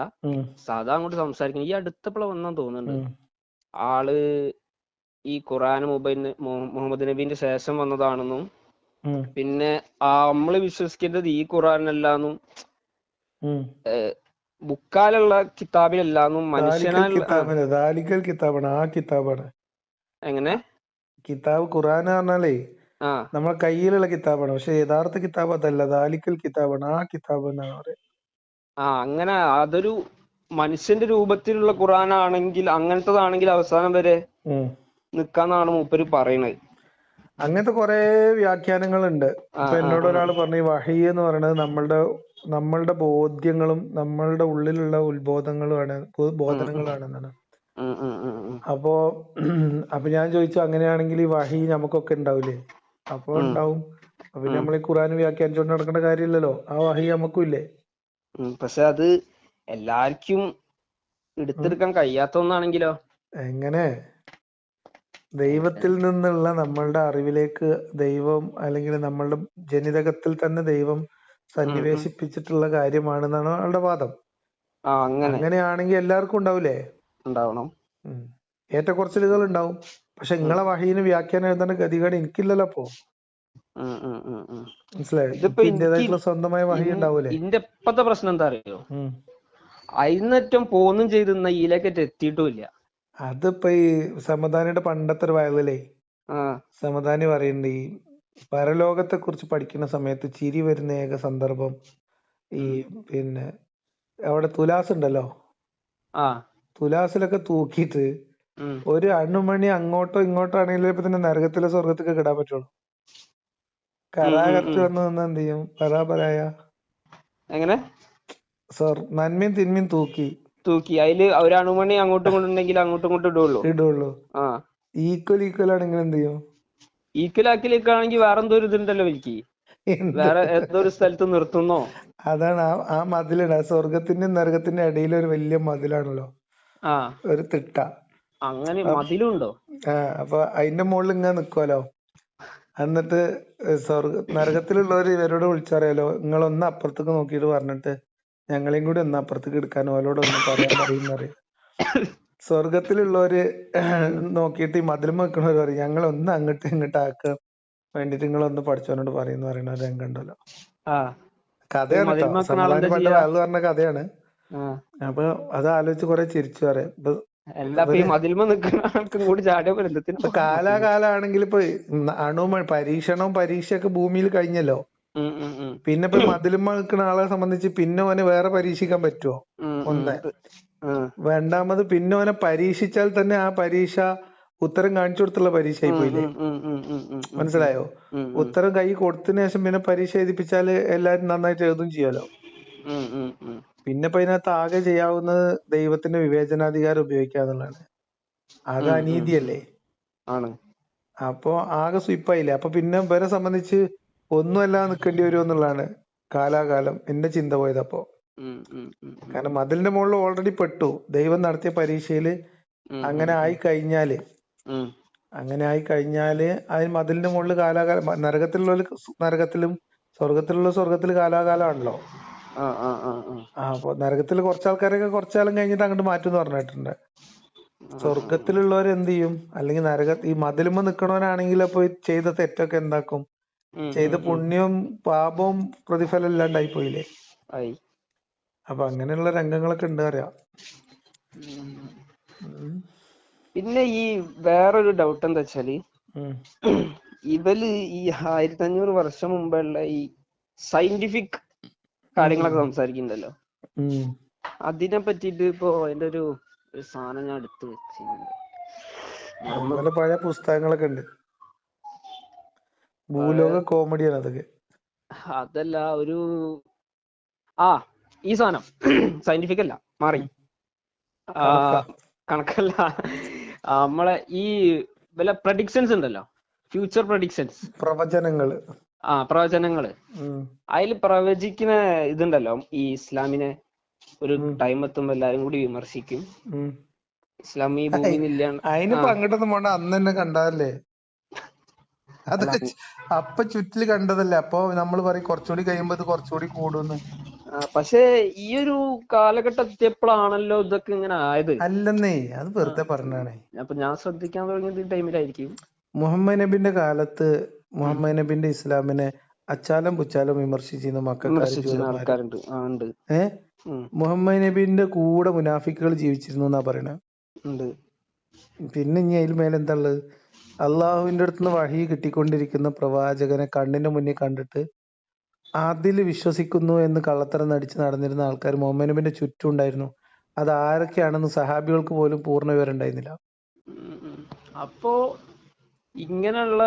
സാധാ അങ്ങോട്ട് സംസാരിക്കുന്നത് ഈ അടുത്തപ്പോഴെ വന്നാന്ന് തോന്നുന്നുണ്ട്. ആൾ ഈ ഖുറാൻ മുബൈന് മുഹമ്മദ് നബീന്റെ ശേഷം വന്നതാണെന്നും പിന്നെ ആ നമ്മൾ വിശ്വസിക്കേണ്ടത് ഈ ഖുറാനിലല്ലാന്നും ഉം. ബുക്കാലുള്ള കിതാബിലല്ലാന്നും മനുഷ്യനാൽ ദാലിക്കൽ കിതാബാണ്. ആ കിതാബാണ്. എങ്ങനെ? കിതാബ് ഖുറാൻ പറഞ്ഞാലേ നമ്മളെ കയ്യിലുള്ള കിതാബാണ്. പക്ഷെ യഥാർത്ഥ കിതാബ് അതല്ല. ദാലിക്കൽ കിതാബാണ്. ആ കിതാബ് എന്നാണ് പറയുന്നത് ആ അങ്ങനെ അതൊരു മനുഷ്യന്റെ രൂപത്തിലുള്ള ഖുറാൻ ആണെങ്കിൽ അങ്ങനത്തതാണെങ്കിൽ അവസാനം വരെ. നിക്കാന്നാണ് മൂപ്പര് പറയണത്. അങ്ങനത്തെ കുറെ വ്യാഖ്യാനങ്ങളുണ്ട്. ഇപ്പൊ എന്നോട്. ഒരാൾ പറഞ്ഞു വഹി എന്ന് പറയുന്നത് നമ്മളുടെ നമ്മളുടെ ബോധ്യങ്ങളും നമ്മളുടെ ഉള്ളിലുള്ള ഉത്ബോധങ്ങളുമാണ് ബോധനങ്ങളാണ് ഉം. അപ്പോ അപ്പൊ ഞാൻ ചോദിച്ചു അങ്ങനെയാണെങ്കിൽ ഈ വഹി നമുക്കൊക്കെ ഉണ്ടാവില്ലേ അപ്പൊ ഉണ്ടാവും. അപ്പൊ നമ്മൾ ഈ ഖുറാൻ വ്യാഖ്യാനിച്ചുകൊണ്ട് നടക്കേണ്ട കാര്യമില്ലല്ലോ. ആ വഹി നമുക്കും ഇല്ലേ പക്ഷെ അത് എല്ലാവർക്കും എടുത്തെടുക്കാൻ കഴിയാത്ത ഒന്നാണെങ്കിലോ എങ്ങനെ? ദൈവത്തിൽ നിന്നുള്ള നമ്മളുടെ അറിവിലേക്ക് ദൈവം അല്ലെങ്കിൽ നമ്മളുടെ ജനിതകത്തിൽ തന്നെ ദൈവം സന്നിവേശിപ്പിച്ചിട്ടുള്ള കാര്യമാണെന്നാണ് ആളുടെ വാദം. അങ്ങനെയാണെങ്കിൽ എല്ലാവർക്കും ഉണ്ടാവില്ലേ ഉണ്ടാവണം. ഏറ്റക്കുറച്ചിലുകൾ ഉണ്ടാവും പക്ഷെ നിങ്ങളെ വഹീന് വ്യാഖ്യാനം എഴുതേണ്ട ഗതികേട് എനിക്കില്ലല്ലോ അപ്പോ. മനസ്സിലായോ? സ്വന്തമായ വഹി ഉണ്ടാവൂലേ? എന്റെ ഇപ്പത്തെ പ്രശ്നം എന്താ അറിയോ ഉം. അയിന്നറ്റം പോന്നും ചെയ്തിരുന്ന ഈലേക്കറ്റ് എത്തിയിട്ടുമില്ല. അതിപ്പോ ഈ സമദാനിയുടെ പണ്ടത്തെ ഒരു വയലിലേ സമദാനി പറയുന്നുണ്ട് ഈ പരലോകത്തെ കുറിച്ച് പഠിക്കുന്ന സമയത്ത് ചിരി വരുന്ന ഏക സന്ദർഭം ഈ പിന്നെ അവിടെ തുലാസ് ഉണ്ടല്ലോ? ആ. തുലാസിലൊക്കെ തൂക്കിയിട്ട് ഒരു അണുമണി അങ്ങോട്ടോ ഇങ്ങോട്ടോ ആണെങ്കിലും ഇപ്പൊ തന്നെ നരകത്തിലെ സ്വർഗത്തൊക്കെ ഇടാൻ പറ്റുള്ളൂ. കറാകത്ത് ഉം. വന്ന് നിന്ന് എന്ത് ചെയ്യും? പരാപരായ എങ്ങനെ? സർ നന്മയും തിന്മയും തൂക്കി. തൂക്കി. അതിൽ ഒരു അണുമണി അങ്ങോട്ടും ഇങ്ങോട്ടും ഉണ്ടെങ്കിൽ അങ്ങോട്ടും ഇങ്ങോട്ടും ഇടുള്ളൂ. ഇടുള്ളൂ. ഈക്വൽ ഈക്വൽ ആണെങ്കിൽ എന്ത് ചെയ്യും? ഈക്വൽ ആക്കിലേക്കാണെങ്കിൽ വേറെ എന്തോ ഒരു ഇതുണ്ടല്ലോ എനിക്ക് വേറെ എന്തോ ഒരു സ്ഥലത്ത് നിർത്തുന്നോ? അതാണ് ആ ആ മതിലാണ്. ആ സ്വർഗത്തിന്റെയും നരകത്തിന്റെ ഇടയിൽ ഒരു വലിയ മതിലാണല്ലോ. ആ. ഒരു തിട്ട. അങ്ങനെ മതിലുണ്ടോ? ആ അപ്പൊ അതിന്റെ മുകളിൽ ഇങ്ങനെ നിക്കുവല്ലോ. എന്നിട്ട് സ്വർഗ നരകത്തിലുള്ളവർ ഇവരോട് വിളിച്ചറിയാലോ നിങ്ങൾ ഒന്ന് അപ്പുറത്തേക്ക് നോക്കിയിട്ട് പറഞ്ഞിട്ട് ഞങ്ങളെയും കൂടി ഒന്ന് അപ്പുറത്തേക്ക് എടുക്കാൻ ഓലോട് ഒന്ന് പറയാൻ പറയും. സ്വർഗത്തിലുള്ളവര് നോക്കിയിട്ട് ഈ മതിലും വെക്കണവർ പറയും ഞങ്ങൾ ഒന്ന് അങ്ങോട്ട് ഇങ്ങോട്ട് ആക്കാൻ വേണ്ടിട്ട് നിങ്ങൾ ഒന്ന് പഠിച്ചവനോട് പറയുന്ന പറയുന്ന ഒരു രംഗം ഉണ്ടല്ലോ. ആ. കഥയാണ് പണ്ട്? വയലു പറഞ്ഞ കഥയാണ്. അപ്പൊ അത് ആലോചിച്ച് കുറെ ചിരിച്ചു പറയാം. കാലാകാലാണെങ്കിൽ ഇപ്പൊ അണുമ പരീക്ഷണവും പരീക്ഷയൊക്കെ ഭൂമിയിൽ കഴിഞ്ഞല്ലോ. പിന്നെ ഇപ്പൊ മതിലുമ്മ നിൽക്കുന്ന ആളെ സംബന്ധിച്ച് പിന്നെ ഓനെ വേറെ പരീക്ഷിക്കാൻ പറ്റുമോ. ഒന്ന്. രണ്ടാമത് പിന്നെ ഓനെ പരീക്ഷിച്ചാൽ തന്നെ ആ പരീക്ഷ ഉത്തരം കാണിച്ചു കൊടുത്തുള്ള പരീക്ഷ ആയി പോയില്ലേ. മനസ്സിലായോ. ഉത്തരം കൈ കൊടുത്തതിന് ശേഷം പിന്നെ പരീക്ഷ എഴുതിപ്പിച്ചാൽ എല്ലാരും നന്നായിട്ട് എഴുതും ചെയ്യാലോ. പിന്നെ ഇപ്പൊ ഇതിനകത്ത് ആകെ ചെയ്യാവുന്നത് ദൈവത്തിന്റെ വിവേചനാധികാരം ഉപയോഗിക്കുക എന്നുള്ളതാണ് ആകെ. അനീതിയല്ലേ അപ്പൊ ആകെ സ്വിപ്പായില്ലേ അപ്പൊ പിന്നെ ഇവരെ സംബന്ധിച്ച് ഒന്നുമല്ല നിൽക്കേണ്ടി വരും എന്നുള്ളതാണ് കാലാകാലം എന്റെ ചിന്ത പോയത് അപ്പൊ. കാരണം മതിലിന്റെ മുകളിൽ ഓൾറെഡി പെട്ടു. ദൈവം നടത്തിയ പരീക്ഷയിൽ അങ്ങനെ ആയി കഴിഞ്ഞാൽ. അങ്ങനെ ആയി കഴിഞ്ഞാൽ അതിന് മതിലിന്റെ മുകളിൽ കാലാകാലം നരകത്തിലുള്ള നരകത്തിലും സ്വർഗത്തിലുള്ള സ്വർഗത്തിൽ കാലാകാലമാണല്ലോ. അപ്പൊ നരകത്തിൽ കുറച്ച് ആൾക്കാരൊക്കെ കുറച്ചാലും കഴിഞ്ഞിട്ട് അങ്ങോട്ട് മാറ്റും എന്ന് പറഞ്ഞിട്ടുണ്ട് സ്വർഗത്തിലുള്ളവർ എന്ത് ചെയ്യും? അല്ലെങ്കിൽ നരക ഈ മതിലുമ്പോ നിക്കണവനാണെങ്കിൽ അപ്പൊ ചെയ്ത തെറ്റൊക്കെ എന്താക്കും? ചെയ്ത. പുണ്യവും പാപവും പ്രതിഫലം ഇല്ലാണ്ടായി പോയില്ലേ അപ്പൊ അങ്ങനെയുള്ള രംഗങ്ങളൊക്കെ ഉണ്ട് അറിയാം. പിന്നെ ഈ വേറൊരു ഡൗട്ട് എന്താ വെച്ചാൽ ഇവൽ ഈ ആയിരത്തി അഞ്ഞൂറ് വർഷം മുമ്പുള്ള ഈ സയന്റിഫിക് കാര്യങ്ങളൊക്കെ സംസാരിക്കുന്നുണ്ടല്ലോ. അതിനെ പറ്റിട്ട് ഇപ്പോ അതിന്റെ ഒരു സാധനം ഞാൻ എടുത്ത് വെച്ചിട്ടുണ്ട്. പഴയ പുസ്തകങ്ങളൊക്കെ ഉണ്ട്. ഭൂലോക കോമഡിയാണ് അതൊക്കെ. അതല്ല ഒരു ആ ഈ സാധനം. സയന്റിഫിക് അല്ല മാറി കണക്കല്ല. നമ്മളെ ഈ വല്ല പ്രഡിക്ഷൻസ് ഉണ്ടല്ലോ. ഫ്യൂച്ചർ പ്രഡിക്ഷൻസ് പ്രവചനങ്ങൾ. ആ പ്രവചനങ്ങൾ. അതിൽ പ്രവചിക്കുന്ന ഇതുണ്ടല്ലോ. ഈ ഇസ്ലാമിനെ ഒരു ടൈം എത്തുമ്പോ എല്ലാരും കൂടി വിമർശിക്കും. ഇസ്ലാം ഈ അതിനിപ്പോ അങ്ങോട്ടൊന്നും പോണ്ട. അന്ന് തന്നെ കണ്ടതല്ലേ? അതൊക്കെ അപ്പൊ ചുറ്റിൽ കണ്ടതല്ലേ? അപ്പൊ നമ്മൾ പറയും കുറച്ചുകൂടി കഴിയുമ്പോ ഇത് കുറച്ചുകൂടി കൂടുന്ന്. പക്ഷെ ഈ ഒരു കാലഘട്ടം എത്തിയപ്പോഴാണല്ലോ ഇതൊക്കെ ഇങ്ങനെ ആയത്? അല്ലെന്നേ അത് വെറുതെ പറഞ്ഞാണേ അപ്പൊ ഞാൻ ശ്രദ്ധിക്കാൻ തുടങ്ങിയത് ഈ ടൈമിലായിരിക്കും. മുഹമ്മദ് നബിന്റെ കാലത്ത് മുഹമ്മദ് നബിന്റെ ഇസ്ലാമിനെ അച്ചാലം പുച്ചാലം വിമർശിച്ചിരുന്നു ആൾക്കാരുണ്ട്. ഏഹ് ഏ? മുഹമ്മദ് നബിന്റെ കൂടെ മുനാഫിക്കുകൾ ജീവിച്ചിരുന്നു എന്നാ പറയണത് ഉണ്ട്. പിന്നെ ഇനി അതിൽ മേലെന്താ ഉള്ളത്? അള്ളാഹുവിന്റെ അടുത്ത് നിന്ന് വഴി കിട്ടിക്കൊണ്ടിരിക്കുന്ന പ്രവാചകനെ കണ്ണിന്റെ മുന്നിൽ കണ്ടിട്ട് അതിൽ വിശ്വസിക്കുന്നു എന്ന് കള്ളത്തരം നടിച്ച് നടന്നിരുന്ന ആൾക്കാർ മൊമനുബിന്റെ നബിന്റെ ചുറ്റും ഉണ്ടായിരുന്നു. അത് ആരൊക്കെയാണെന്ന് സഹാബികൾക്ക് പോലും പൂർണ വിവരം ഉണ്ടായിരുന്നില്ല. അപ്പോ ഇങ്ങനെയുള്ള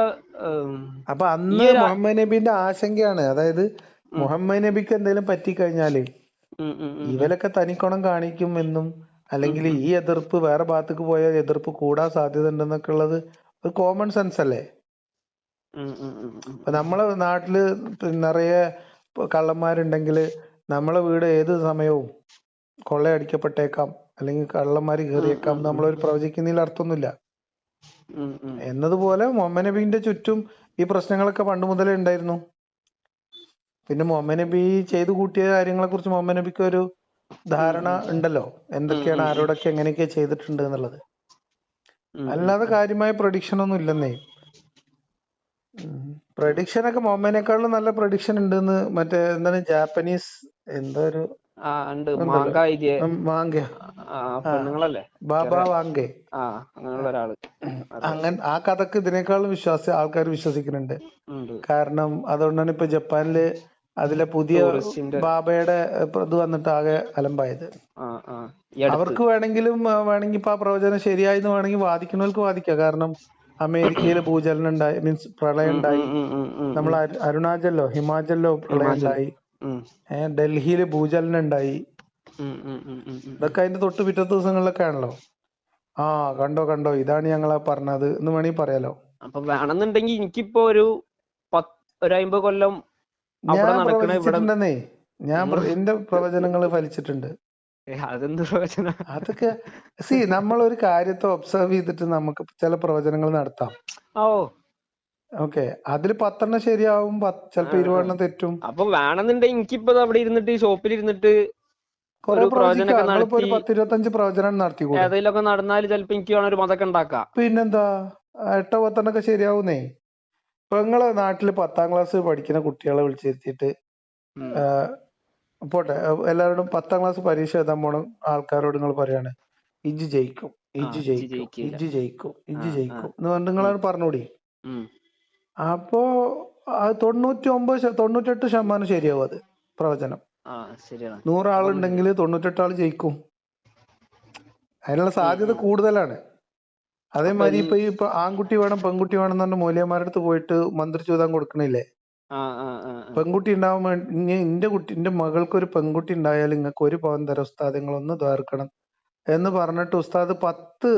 അപ്പൊ അന്ന് മുഹമ്മദ് നബിന്റെ ആശങ്കയാണ്. അതായത് മുഹമ്മദ് നബിക്ക് എന്തെങ്കിലും പറ്റിക്കഴിഞ്ഞാൽ ഇവരൊക്കെ തനിക്കുണം കാണിക്കും എന്നും അല്ലെങ്കിൽ ഈ എതിർപ്പ് വേറെ ഭാഗത്തേക്ക് പോയാൽ എതിർപ്പ് കൂടാൻ സാധ്യത ഉണ്ടെന്നൊക്കെ ഉള്ളത് ഒരു കോമൺ സെൻസ് അല്ലേ? നമ്മളെ നാട്ടിൽ നിറയെ കള്ളന്മാരുണ്ടെങ്കിൽ നമ്മളെ വീട് ഏത് സമയവും കൊള്ളയടിക്കപ്പെട്ടേക്കാം. അല്ലെങ്കിൽ കള്ളന്മാര് കയറിയേക്കാം എന്ന് നമ്മളൊരു പ്രവചിക്കുന്നതിൽ അർത്ഥമൊന്നുമില്ല. എന്നതുപോലെ മുഹമ്മദ് നബീന്റെ ചുറ്റും ഈ പ്രശ്നങ്ങളൊക്കെ പണ്ട് മുതലേ ഉണ്ടായിരുന്നു. പിന്നെ മുഹമ്മദ് നബി ചെയ്തു കൂട്ടിയ കാര്യങ്ങളെ കുറിച്ച് മുഹമ്മദ് നബിക്ക് ഒരു ധാരണ ഉണ്ടല്ലോ. എന്തൊക്കെയാണ് ആരോടൊക്കെ എങ്ങനെയൊക്കെ ചെയ്തിട്ടുണ്ട് എന്നുള്ളത്. അല്ലാതെ കാര്യമായ പ്രൊഡിക്ഷൻ ഒന്നും ഇല്ലെന്നേ. പ്രൊഡിക്ഷൻ ഒക്കെ മൊമ്മേനേക്കാളും നല്ല പ്രഡിക്ഷൻ ഉണ്ടെന്ന് മറ്റേ എന്താണ് ജാപ്പനീസ് എന്താ ഒരു അങ്ങനെ ആ കഥക്ക് ഇതിനേക്കാളും വിശ്വാസ ആൾക്കാർ വിശ്വസിക്കുന്നുണ്ട്. കാരണം അതുകൊണ്ടാണ് ഇപ്പൊ ജപ്പാനിൽ അതിലെ പുതിയ ബാബയുടെ ഇത് വന്നിട്ട് ആകെ അലമ്പായത് അവർക്ക് വേണമെങ്കിലും വേണമെങ്കിൽ ഇപ്പൊ ആ പ്രവചനം ശരിയായെന്ന് വേണമെങ്കിൽ വാദിക്കുന്നവർക്ക് വാദിക്കാം. കാരണം അമേരിക്കയിൽ ഭൂചലനം ഉണ്ടായി മീൻസ് പ്രളയം ഉണ്ടായി. നമ്മൾ അരുണാചലിലോ ഹിമാചലിലോ പ്രളയം ഉണ്ടായി. ഡൽഹിയിൽ ഭൂചലനം ഉണ്ടായി. ഇതൊക്കെ അതിന്റെ തൊട്ട് പിറ്റത്തെ ദിവസങ്ങളിലൊക്കെ ആണല്ലോ. ആ കണ്ടോ കണ്ടോ ഇതാണ് ഞങ്ങൾ പറഞ്ഞത് എന്ന് വേണമെങ്കിൽ പറയാലോ. അപ്പൊ വേണമെന്നുണ്ടെങ്കിൽ എനിക്കിപ്പോ ഒരു ഒരു അമ്പത് കൊല്ലം ഞാൻ ഇവിടെ പ്രവചിച്ചിട്ടുണ്ടെന്നേ. ഞാൻ എന്റെ പ്രവചനങ്ങൾ ഫലിച്ചിട്ടുണ്ട്. അതൊക്കെ സി നമ്മൾ ഒരു കാര്യത്തെ ഒബ്സർവ് ചെയ്തിട്ട് നമുക്ക് ചില പ്രവചനങ്ങൾ നടത്താം. ഓ. ഓക്കെ അതിൽ പത്തെണ്ണം ശരിയാവും ചിലപ്പോ ഇരുപതെണ്ണം തെറ്റും. അപ്പൊ വേണമെന്നുണ്ടെങ്കിൽ എനിക്കിപ്പോ അവിടെ ഇരുന്നിട്ട് ഈ ഷോപ്പിൽ ഇരുന്നിട്ട് കുറെ ഒരു പ്രവചിക്കാം. പ്രവചനമൊക്കെ നിങ്ങളിപ്പോ ഒരു നടത്തി പത്ത് ഇരുപത്തഞ്ച് പ്രവചനം നടത്തിക്കൂടെ ഏതെങ്കിലുമൊക്കെ നടന്നാൽ ചിലപ്പോ എനിക്ക് വേണം ഒരു മതൊക്കെ ഉണ്ടാക്കാം. പിന്നെന്താ? എട്ടോ പത്തെണ്ണൊക്കെ ശരിയാവുന്നേ. ഇപ്പൊ നിങ്ങളെ നാട്ടിൽ പത്താം ക്ലാസ് പഠിക്കുന്ന കുട്ടികളെ വിളിച്ചിരുത്തിയിട്ട് പോട്ടെ എല്ലാവരോടും പത്താം ക്ലാസ് പരീക്ഷ എഴുതാൻ പോണ ആൾക്കാരോട് നിങ്ങൾ പറയാണ് ഇജ്ജ് ജയിക്കും ഇജ്ജ് ജയിക്കും. ഇജ്ജ് ജയിക്കും ഇജ്ജ് ജയിക്കും. എന്ന് പറഞ്ഞിട്ട് നിങ്ങളാണ് പറഞ്ഞൂടി. അപ്പോ തൊണ്ണൂറ്റി ഒമ്പത് തൊണ്ണൂറ്റെട്ട് ശതമാനം ശരിയാവും അത് പ്രവചനം. നൂറാളുണ്ടെങ്കിൽ തൊണ്ണൂറ്റെട്ട് ആൾ ജയിക്കും. അതിനുള്ള സാധ്യത കൂടുതലാണ്. അതേമാതിരി ഇപ്പൊ ഈ ആൺകുട്ടി വേണം പെൺകുട്ടി വേണം എന്ന് പറഞ്ഞ മൂല്യന്മാരുടെ അടുത്ത് പോയിട്ട് മന്ത്രി ചൂതാൻ കൊടുക്കണില്ലേ. പെൺകുട്ടി ഉണ്ടാവുമ്പോ ഇനി എന്റെ കുട്ടി എന്റെ മകൾക്ക് ഒരു പെൺകുട്ടി ഉണ്ടായാൽ നിങ്ങൾക്ക് ഒരു പവൻ തരാം ഉസ്താദ് നിങ്ങളൊന്ന് ദ്വാർക്കണം എന്ന് പറഞ്ഞിട്ട് ഉസ്താദ് പത്ത്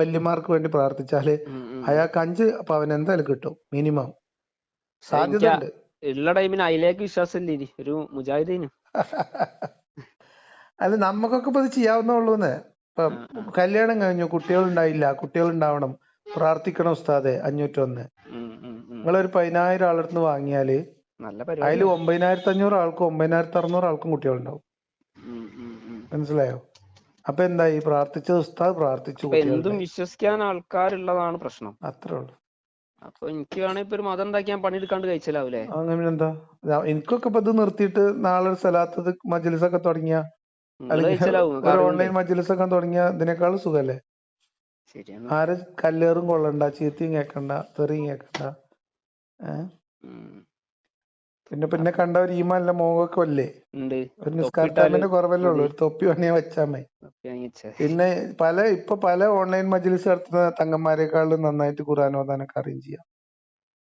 വല്യമാർക്ക് വേണ്ടി പ്രാർത്ഥിച്ചാൽ. അയാൾക്ക് അഞ്ച് പവൻ എന്തായാലും കിട്ടും മിനിമം. സാധ്യത ഉണ്ട്. ഉള്ള ടൈമിന് അതിലേക്ക് വിശ്വാസം ഇല്ലേ ഒരു മുജാഹിദീന്. അല്ല നമുക്കൊക്കെ ഇപ്പൊ ഇത് ചെയ്യാവുന്നുള്ളൂന്ന് ഇപ്പൊ കല്യാണം കഴിഞ്ഞു കുട്ടികൾ ഉണ്ടായില്ല കുട്ടികൾ ഉണ്ടാവണം പ്രാർത്ഥിക്കണം ഉസ്താദെ അഞ്ഞൂറ്റൊന്ന്. നിങ്ങളൊരു പതിനായിരം ആളടുത്ത് വാങ്ങിയാൽ അതിൽ ഒമ്പതിനായിരത്തി അഞ്ഞൂറ് ആൾക്കും ഒമ്പതിനായിരത്തി അറുന്നൂറ് ആൾക്കും കുട്ടികളുണ്ടാവും. മനസ്സിലായോ? അപ്പൊ എന്തായി? പ്രാർത്ഥിച്ചത് ഉസ്താദ് പ്രാർത്ഥിച്ചു എന്തും വിശ്വസിക്കാൻ ആൾക്കാരുള്ളതാണ് പ്രശ്നം. അത്രേ ഉള്ളൂ. അപ്പൊ എനിക്ക് വേണമെങ്കിൽ ഇപ്പൊ ഒരു മതം ഉണ്ടാക്കി ഞാൻ പണിയെടുക്കാണ്ട് കഴിച്ചലാവൂലേ? അങ്ങനെ എന്താ? എനിക്കൊക്കെ ഇപ്പൊ ഇത് നിർത്തിയിട്ട് നാളെ ഒരു സ്ഥലത്ത് മജ്ലിസ് ഒക്കെ തുടങ്ങിയ അല്ലെങ്കിൽ നിങ്ങൾക്ക് ഓൺലൈൻ മജ്ലിസൊക്കെ മജ്ലിസ് ഒക്കെ തുടങ്ങിയ ഇതിനേക്കാളും സുഖല്ലേ? ശരിയാണ്. ആരെ കല്ലേറും കൊള്ളണ്ട ചീത്തയും കേക്കണ്ട തെറിയും കേക്കണ്ട. ഏ? ഉം. പിന്നെ പിന്നെ കണ്ട ഒരു ഈമാനുള്ള മോഹമൊക്കെ അല്ലേ ഉണ്ട്. ഒരു തൊപ്പിയിട്ടാൽ നിസ്കാരത്താമിന്റെ കുറവല്ലേ ഉള്ളൂ. ഒരു തൊപ്പി വേണേ വെച്ചാ മതി. പിന്നെ പല ഇപ്പൊ പല ഓൺലൈൻ മജ്ലിസ് നടത്തുന്ന തങ്ങന്മാരെക്കാളും നന്നായിട്ട് ഖുർആൻ ഓതാനൊക്കെ അറിയും ചെയ്യാം.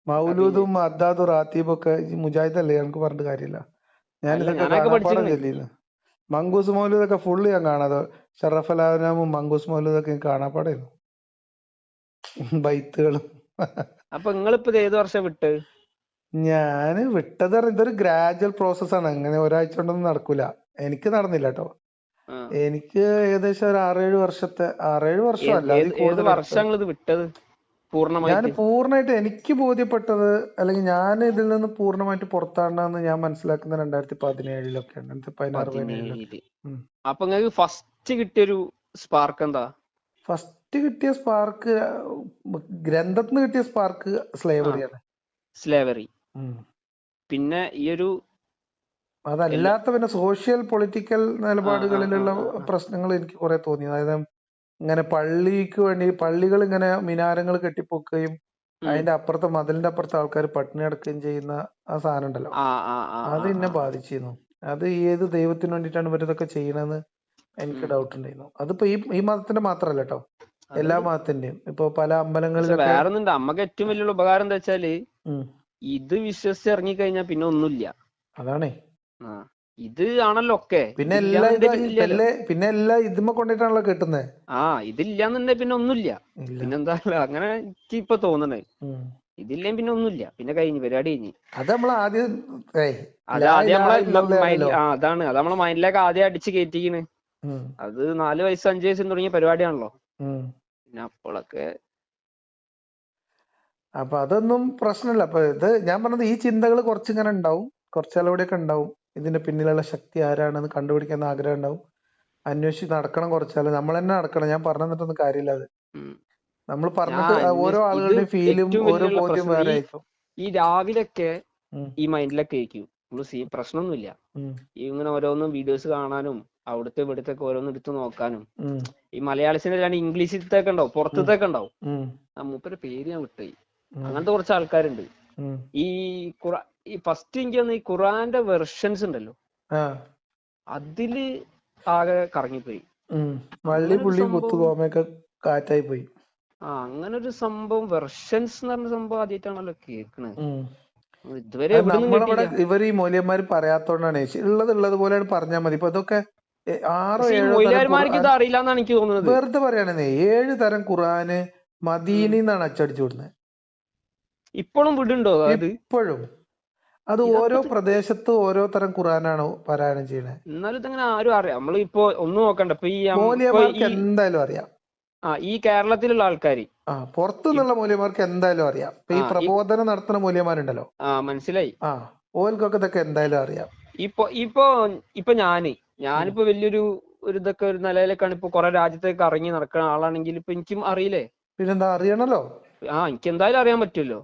മൗലൂദും അദ്ദാദും റാത്തീബും ഒക്കെ ഈ മുജാഹിദ് അല്ലേ? ഞങ്ങൾക്ക് പറഞ്ഞിട്ട് കാര്യമില്ല. ഞാൻ അല്ല, ഇതൊക്കെ ഞാനൊക്കെ കാണാപ്പാടം പഠിച്ചിട്ടുണ്ട്. ചൊല്ലിയിരുന്നു മങ്കൂസ് മൗലൂദൊക്കെ ഫുള്ള് ഞാൻ കാണാതെ ഷറഫലാനാമും മങ്കൂസ് മൗലൂദൊക്കെ ഞാൻ കാണാപ്പാടായിരുന്നു ബൈത്തുകളും. അപ്പൊ നിങ്ങളിപ്പോ ഏത് വർഷം വിട്ട്? ഞാൻ വിട്ടത് ഇതൊരു ഗ്രാജുവൽ പ്രോസസ് ആണ്. അങ്ങനെ ഒരാഴ്ച കൊണ്ടൊന്നും നടക്കൂല. എനിക്ക് നടന്നില്ല കേട്ടോ എനിക്ക് ഏകദേശം ഒരു ആറേഴ് വർഷത്തെ ആറേഴ് വർഷം അല്ല അതിൽ ഏത് ഏത് കൂടുതൽ വർഷം ഇത് വിട്ടത്? ഞാൻ പൂർണമായിട്ട് എനിക്ക് ബോധ്യപ്പെട്ടത് അല്ലെങ്കിൽ ഞാൻ ഇതിൽ നിന്ന് പൂർണമായിട്ട് പുറത്താണെന്ന് ഞാൻ മനസ്സിലാക്കുന്ന രണ്ടായിരത്തി പതിനേഴിലൊക്കെയാണ് രണ്ടായിരത്തി പതിനാറ് പതിനേഴിലൊക്കെ. അപ്പൊ നിങ്ങൾക്ക് ഫസ്റ്റ് കിട്ടിയൊരു സ്പാർക്ക് എന്താ? ഫസ്റ്റ് കിട്ടിയ സ്പാർക്ക് ഗ്രന്ഥത്തിന് കിട്ടിയ സ്പാർക്ക് സ്ലേവറിയാണ് സ്ലേവറി പിന്നെ ഈ ഒരു അതല്ലാത്ത പിന്നെ സോഷ്യൽ പൊളിറ്റിക്കൽ നിലപാടുകളിലുള്ള. പ്രശ്നങ്ങൾ എനിക്ക് കുറെ തോന്നി. അതായത് ഇങ്ങനെ പള്ളിക്ക് വേണ്ടി പള്ളികൾ ഇങ്ങനെ മിനാരങ്ങൾ കെട്ടിപ്പൊക്കുകയും. അതിന്റെ അപ്പുറത്തെ മതിലിന്റെ അപ്പുറത്തെ ആൾക്കാർ പട്ടിണി കിടക്കുകയും ചെയ്യുന്ന ആ സാധനം ഉണ്ടല്ലോ അത് എന്നെ ബാധിച്ചിരുന്നു. അത് ഏത് ദൈവത്തിന് വേണ്ടിയിട്ടാണ് ഇവരിതൊക്കെ ചെയ്യണമെന്ന് എനിക്ക് ഡൗട്ട് ഉണ്ടായിരുന്നു. അതിപ്പോ ഈ ഈ മതത്തിന്റെ മാത്രല്ല കേട്ടോ. എല്ലാ മതത്തിന്റെയും. ഇപ്പൊ പല അമ്പലങ്ങളിലൊക്കെ വേറെ ഒന്നുണ്ട് അമ്മയ്ക്ക് ഏറ്റവും വലിയ ഉപകാരം എന്താ വെച്ചാൽ ഇത് വിശ്വസിച്ച് ഇറങ്ങിക്കഴിഞ്ഞാൽ പിന്നെ ഒന്നുമില്ല. അതാണേ. ഇത് ആണല്ലോ ഒക്കെ. പിന്നെ എല്ലാ പിന്നെ എല്ലാം ഇതുമ്മ കൊണ്ടിട്ടാണല്ലോ കിട്ടുന്നത് ആ ഇതില്ലാന്നുണ്ടെ പിന്നെ ഒന്നുമില്ല. പിന്നെന്താ അങ്ങനെ എനിക്ക് ഇപ്പൊ തോന്നണേ ഇതില്ലേ പിന്നെ ഒന്നുമില്ല. പിന്നെ കഴിഞ്ഞു പരിപാടി കഴിഞ്ഞു. അത് നമ്മൾ ആദ്യം അതാണ്. അത് നമ്മളെ മൈൻഡിലേക്ക് ആദ്യം അടിച്ച് കയറ്റിക്കണ് അത് നാല് വയസ്സ് അഞ്ച് വയസ്സ് തുടങ്ങിയ പരിപാടിയാണല്ലോ. പിന്നെ അപ്പോഴൊക്കെ അപ്പൊ അതൊന്നും പ്രശ്നമില്ല. അപ്പൊ ഇത് ഞാൻ പറഞ്ഞത് ഈ ചിന്തകൾ കുറച്ചിങ്ങനെ ഉണ്ടാവും. കുറച്ചാലൂടെയൊക്കെ ഉണ്ടാവും. ഇതിന്റെ പിന്നിലുള്ള ശക്തി ആരാണെന്ന് കണ്ടുപിടിക്കാൻ ആഗ്രഹം ഉണ്ടാവും അന്വേഷിച്ച് നടക്കണം കുറച്ചാൽ നമ്മൾ തന്നെ നടക്കണം. ഞാൻ പറഞ്ഞു തന്നിട്ടൊന്നും കാര്യമില്ല അത്. നമ്മൾ പറഞ്ഞിട്ട് ഓരോ ആളുകളുടെ ഫീലും ഓരോ ബോധ്യം വേറെ ഈ- ആയിരിക്കും ഈ രാവിലൊക്കെ ഈ മൈൻഡിലൊക്കെ ആയിരിക്കും. സീ പ്രശ്നമൊന്നുമില്ല. ഇങ്ങനെ ഓരോന്നും വീഡിയോസ് കാണാനും അവിടുത്തെ ഇവിടുത്തെ ഓരോന്നും ഓരോന്ന് എടുത്ത് നോക്കാനും. ഈ മലയാളീസിന്റെ അല്ലാണ്ട് ഇംഗ്ലീഷിലത്തേക്ക് ഉണ്ടാവും പുറത്തേക്ക് ഉണ്ടാവും മൂപ്പരുടെ പേര് ഞാൻ വിട്ടുപോയി. അങ്ങനത്തെ കുറച്ച് ആൾക്കാരുണ്ട്. ഈ ഈ ഫസ്റ്റ് എനിക്ക് ഈ ഖുറാന്റെ വെർഷൻസ് ഉണ്ടല്ലോ. അതിൽ ആകെ കറങ്ങിപ്പോയി. വള്ളി പുള്ളി കുത്തുകോമയൊക്കെ കാറ്റായി പോയി ആ അങ്ങനെ ഒരു സംഭവം വെർഷൻസ് എന്ന് പറഞ്ഞ സംഭവം ആദ്യമായിട്ടാണല്ലോ കേൾക്കണത്. ഇതുവരെ നമ്മളിവിടെ ഇവർ ഈ മൂല്യന്മാർ പറയാത്തോണ്ടാണ്. ഉള്ളത് ഉള്ളത് പോലെയാണ് പറഞ്ഞാൽ മതി. ഇപ്പൊ ഇതൊക്കെ ആറോ ഏഴോ ഇത് ഖുർആൻ അറിയില്ല എനിക്ക് തോന്നുന്നത്. വെറുതെ പറയാണെന്നേ. ഏഴ് തരം ഖുറാന് മദീനിന്നാണ് അച്ചടിച്ചു വിടുന്നത് ഇപ്പോഴും വിടുണ്ടോ ഇപ്പോഴും. അത് ഓരോ പ്രദേശത്തും ഓരോ തരം ഖുർആനാണ് പാരായണം ചെയ്യണത് എന്നാലും ഇതങ്ങനെ ആരും അറിയാം. നമ്മളിപ്പോ ഒന്നും നോക്കണ്ട. ഇപ്പൊ ഈ ഈ എന്തായാലും അറിയാം. ആ ഈ കേരളത്തിലുള്ള ആൾക്കാർ ആ പുറത്തുനിന്നുള്ള മൂല്യമാർക്ക് എന്തായാലും അറിയാം. ഇപ്പൊ ഈ പ്രബോധനം നടത്തുന്ന മൂല്യമാരുണ്ടല്ലോ ആ മനസ്സിലായി. ആ ഓൽക്കൊക്കെ ഇതൊക്കെ എന്തായാലും അറിയാം. ഇപ്പൊ ഇപ്പൊ ഇപ്പൊ ഞാൻ. ഞാനിപ്പോ വലിയൊരു ഒരു ഇതൊക്കെ ഒരു നിലയിലേക്കാണ് ഇപ്പൊ കൊറേ രാജ്യത്തേക്ക് ഇറങ്ങി നടക്കുന്ന ആളാണെങ്കിൽ ഇപ്പൊ എനിക്കും അറിയില്ലേ? പിന്നെന്താ അറിയണല്ലോ. ആ എനിക്ക് എന്തായാലും അറിയാൻ പറ്റുമല്ലോ.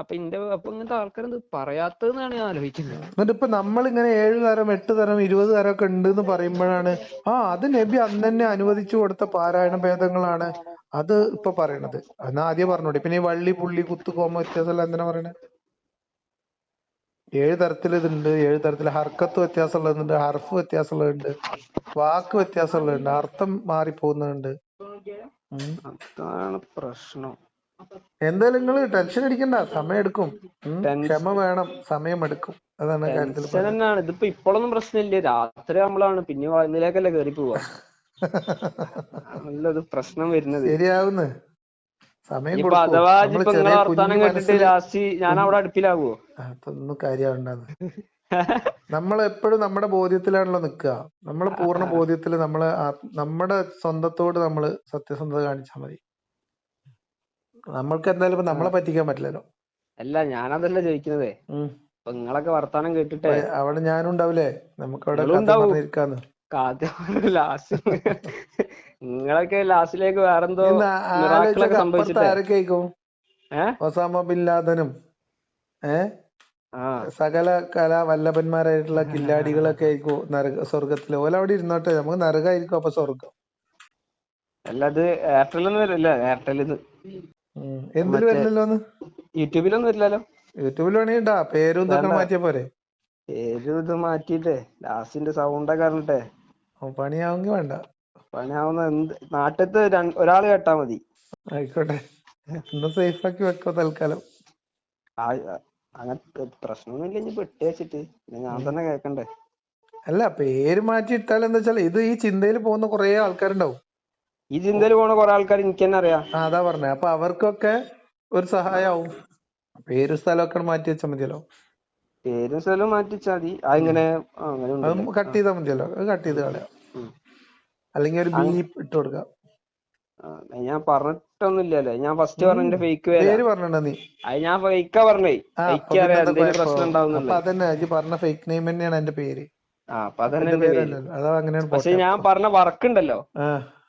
അപ്പൊ ഇന്റെ അപ്പൊ ഇങ്ങനത്തെ ആൾക്കാരെന്ത് പറയാത്തതെന്നാണ് ഞാൻ ആലോചിക്കുന്നത്. എന്നിട്ട് ഇപ്പൊ നമ്മളിങ്ങനെ ഏഴ് തരം എട്ട് തരം ഇരുപത് തരം ഒക്കെ ഉണ്ട് എന്ന് പറയുമ്പോഴാണ് ആ അത് നബി അന്ന് തന്നെ അനുവദിച്ചു കൊടുത്ത പാരായണ ഭേദങ്ങളാണ് അത് ഇപ്പൊ പറയണത്. എന്നാ ആദ്യം പറഞ്ഞോട്ടെ പിന്നെ ഈ വള്ളി പുള്ളി കുത്തു കോമ വ്യത്യാസമല്ല എന്തിനാ പറയണേ? ഏഴ് തരത്തിൽ ഇതുണ്ട് ഏഴ് തരത്തിൽ ഹർക്കത്ത് വ്യത്യാസമുള്ളതുണ്ട് ഹർഫ് വ്യത്യാസമുള്ളതുണ്ട് വാക്ക് വ്യത്യാസമുള്ളതുണ്ട് അർത്ഥം മാറിപ്പോകുന്നുണ്ട് പോകുന്നുണ്ട് അതാണ് പ്രശ്നം. എന്തായാലും നിങ്ങൾ ടെൻഷൻ അടിക്കണ്ട. സമയം എടുക്കും. ക്ഷമ വേണം. സമയം എടുക്കും. അതാണ് കാര്യത്തിൽ തന്നെയാണ്. ഇതിപ്പോ ഇപ്പോഴൊന്നും പ്രശ്നമില്ല. രാത്രി നമ്മളാണ് പിന്നെ ഇതിലേക്കല്ലേ കയറി പോവാ ആണല്ലോ ഇത് പ്രശ്നം വരുന്നത്. ശരിയാവുന്ന്. സമയം അഥവാ വർത്താനം കേട്ടിട്ട് ലാസ്റ്റ് ഞാൻ അവിടെ അടുപ്പിലാവോ? അതൊന്നും കാര്യമാവണ്ടെന്ന് നമ്മൾ എപ്പോഴും നമ്മുടെ ബോധ്യത്തിലാണല്ലോ നിൽക്കുക. നമ്മൾ പൂർണ ബോധ്യത്തിൽ നമ്മൾ നമ്മുടെ സ്വന്തത്തോട് നമ്മൾ സത്യസന്ധത കാണിച്ചാൽ മതി. നമ്മൾക്ക് എന്തായാലും ഇപ്പൊ നമ്മളെ പറ്റിക്കാൻ പറ്റില്ലല്ലോ. അല്ല ഞാനതല്ല ചോദിക്കുന്നതേ ഉം. ഇപ്പൊ നിങ്ങളൊക്കെ വർത്താനം കേട്ടിട്ട്. അപ്പൊ അവിടെ ഞാനും ഉണ്ടാവില്ലേ നമുക്ക് അവിടെ ലാസ്റ്റ് നിങ്ങളൊക്കെ ലാസ്റ്റിലേക്ക് വേറെന്തോ ഇന്ന് miracle ആലോചിച്ചൊക്കെ ഒക്കെ ആരൊക്കെ ഏ? ഒസാമ ബിൻ ലാദനും ഏഹ് സകല കലാ വല്ലഭന്മാരായിട്ടുള്ള കില്ലാടികളൊക്കെ ആയിരിക്കും നരക സ്വർഗത്തിൽ ഓല അവിടെ ഇരുന്നോട്ടെ. നമുക്ക് നരകായിരിക്കും അപ്പൊ സ്വർഗം അല്ല അത് വരില്ല എയർടെൽ ഇത് ഉം. എന്തിൽ വരില്ലല്ലോന്ന് യൂട്യൂബിലൊന്നും വരില്ലല്ലോ. യൂട്യൂബിലാണെങ്കിൽ ഇടാ. പേരും ഇതൊക്കെ. മാറ്റിയ പോരെ. പേര് ഇത് മാറ്റിയിട്ടേ. ലാസ്റ്റിന്റെ സൗണ്ടൊക്കെ അറിഞ്ഞിട്ടേ. ഓ, പണിയാവുമെങ്കിൽ വേണ്ട. പണിയാവുന്ന എന്ത്? നാട്ടത്ത് ഒരാൾ കേട്ടാ മതി. ആയിക്കോട്ടെ. ഒന്ന് സേഫ് ആക്കി വെക്കോ തൽക്കാലം. അങ്ങനെ പ്രശ്നമൊന്നുമില്ല ഇനി പെട്ട് വെച്ചിട്ട്. ഞാൻ തന്നെ കേക്കണ്ടേ. അല്ല പേര് മാറ്റി ഇട്ടാൽ എന്താ വെച്ചാൽ ഇത് ഈ ചിന്തയിൽ പോകുന്ന കുറെ ആൾക്കാരുണ്ടാവും. ഈ ചിന്തയിൽ പോണ കുറെ ആൾക്കാർ എനിക്ക് തന്നെ അറിയാം അതാ പറഞ്ഞ. അപ്പൊ അവർക്കൊക്കെ ഒരു സഹായാവും. പേര് സ്ഥലമൊക്കെ മാറ്റി വെച്ചാൽ മതിയല്ലോ. പേരും സ്ഥലവും മാറ്റിച്ചാ മതി. അതിങ്ങനെ അങ്ങനെ. കട്ട് ചെയ്താൽ മതിയല്ലോ. കട്ട് ചെയ്ത് കളയാം. അല്ലെങ്കിൽ ഒരു ബീപ്പ് ഇട്ട് കൊടുക്കാം. ഞാൻ പറഞ്ഞിട്ടൊന്നുമില്ലല്ലോ. ഞാൻ ഫസ്റ്റ് പറഞ്ഞ ഫേക്ക് പേരാ പറഞ്ഞിട്ടുണ്ടോ നീ? അത് ഞാൻ ഫേക്കാ പറഞ്ഞേ. ഫേക്ക് എന്തെങ്കിലും? പ്രശ്നം അപ്പൊ ഉണ്ടാവുന്നുള്ളത് അതന്നെ പറഞ്ഞ ഫേക്ക് നെയിം തന്നെയാണ് എന്റെ പേര്. ആ അപ്പൊ അതന്നെ പക്ഷെ ഞാൻ പറഞ്ഞ വർക്ക് ഉണ്ടല്ലോ.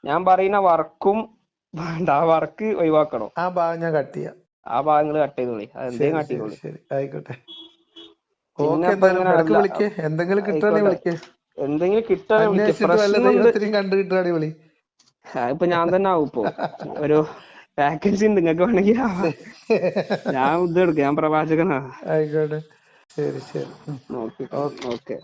ഞാൻ പറയുന്ന വർക്കും വേണ്ട ആ വർക്ക് ഒഴിവാക്കണം? ആ ഭാഗം ഞാൻ കട്ട് ചെയ്യാം. ആ ഭാഗങ്ങൾ കട്ട് ചെയ്തോളി. അത് കട്ട് ചെയ്തോളി. ശരി. ആയിക്കോട്ടെ. ഓക്കേ. വിളിക്കേ. എന്തെങ്കിലും കിട്ടുകയാണെങ്കിൽ. വിളിക്കേ. എന്തെങ്കിലും കിട്ടാൻ കണ്ടു കിട്ടുകയാണെങ്കിൽ വിളി. ഇപ്പൊ ഞാൻ തന്നെ ആവും ഇപ്പൊ. ഒരു പാക്കേജ് ഉണ്ട്. നിങ്ങൾക്ക് വേണമെങ്കിൽ. ഞാൻ ഇത് എടുക്കാം. ഞാൻ പ്രവാചകനാ. ആയിക്കോട്ടെ. ശരി ശരി. ഓക്കെ. ഓക്കെ.